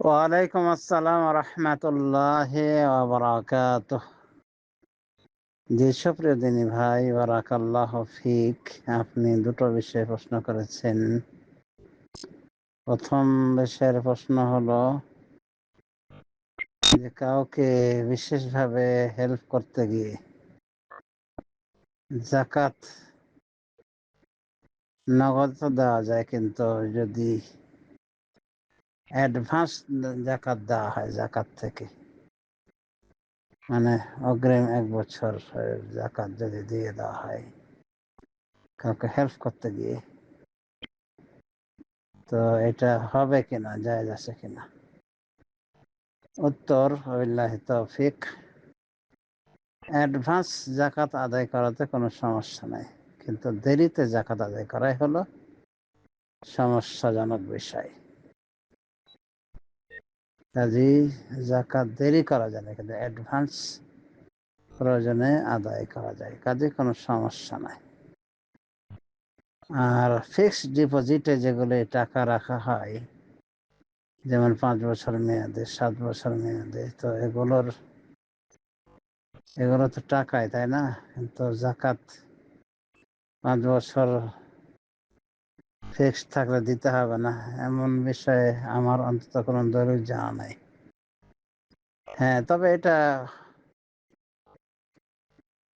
ওয়ালাইকুম আসসালাম রহমতুল্লাহ বারাকাত জি, সুপ্রিয় দিনী ভাই, বারাকাল্লাহ ফিক। আপনি দুটো বিষয়ে প্রশ্ন করেছেন। প্রথম বিষয়ের প্রশ্ন হলো যে কাউকে বিশেষভাবে হেল্প করতে গিয়ে জাকাত নগদ দেওয়া যায়, কিন্তু যদি অ্যাডভান্স জাকাত দেওয়া হয় জাকাত থেকে। মানে অগ্রিম এক বছর জাকাত যদি দিয়ে দেওয়া হয়, কাউকে হেল্প করতে গিয়ে। তো এটা হবে কিনা যায় আছে কিনা? উত্তর তৌফিক। অ্যাডভান্স জাকাত আদায় করাতে কোনো সমস্যা নাই, কিন্তু দেরিতে জাকাত আদায় করাই হলো সমস্যাজনক বিষয়। কাজী জাকাত দেরি করা যায় না, কিন্তু অ্যাডভান্স প্রয়োজনে আদায় করা যায়, কাজে কোনো সমস্যা নাই। আর ফিক্সড ডিপোজিটে যেগুলো টাকা রাখা হয়, যেমন পাঁচ বছর মেয়াদে, সাত বছর মেয়াদে, তো এগুলোর, এগুলো তো টাকায়, তাই না? কিন্তু জাকাত পাঁচ বছর ফিক্সড থাকলে দিতে হবে না। এমন বিষয়ে আমার অন্তত কোনো দলিল জানা নাই। হ্যাঁ তবে এটা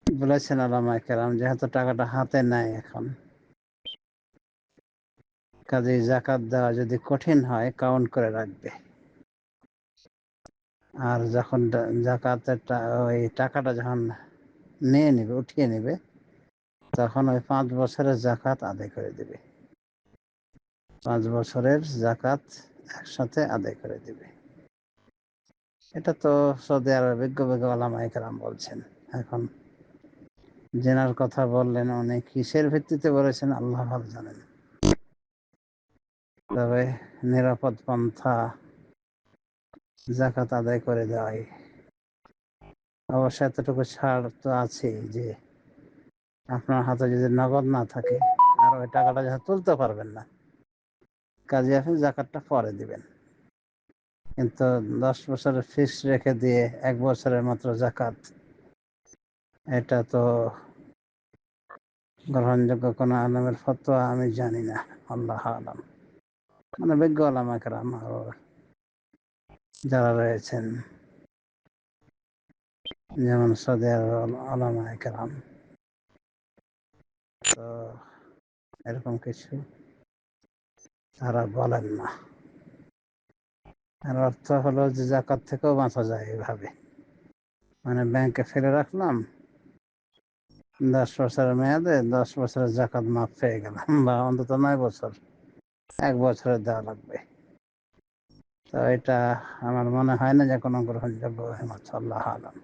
বলেছেন আলামা কেরাম যেহেতু টাকাটা হাতে নাই এখন। কাজে জাকাত দেওয়া যদি কঠিন হয়, কাউন্ট করে রাখবে। আর যখন জাকাতের ওই টাকাটা যখন নিয়ে নেবে, উঠিয়ে নেবে, তখন ওই পাঁচ বছরের জাকাত আদায় করে দেবে। পাঁচ বছরের জাকাত একসাথে আদায় করে দেবে। এটা তো সৌদি আরবের বিজ্ঞ বিজ্ঞ আলামা একরাম বলছেন। এখন জেনার কথা বললেন, উনি কিসের ভিত্তিতে বলেছেন আল্লাহ ভালো জানেন। তবে নিরাপদ পন্থা জাকাত আদায় করে দেওয়াই। অবশ্য এতটুকু ছাড় তো আছে যে আপনার হাতে যদি নগদ না থাকে আর ওই টাকাটা যখন তুলতে পারবেন না। কাজে আপনি জাকাতটা পরে দিবেন। কিন্তু দশ বছরের ফিক্স রেখে দিয়ে এক বছরের মাত্র জাকাত, এটা তো গ্রহণযোগ্য কোনো আলমের ফতোয়া আমি জানি না, আল্লাহ আলম। মানে বিজ্ঞ আলাম একরাম যারা রয়েছেন, যেমন সৌদি আলামা একরাম তো এরকম কিছু তারা বলেন না। আর অর্থ হলো যে জাকাত থেকেও বাঁচা যায় এভাবে। মানে ব্যাংকে ফেলে রাখলাম, দশ বছরের মেয়াদে দশ বছরের জাকাত মাপ পেয়ে গেলাম, বা অন্তত নয় বছর, এক বছরের দেওয়া লাগবে। তো এটা আমার মনে হয় না যে কোনো গ্রহণযোগ্য হেমত আল্লাহ আলম।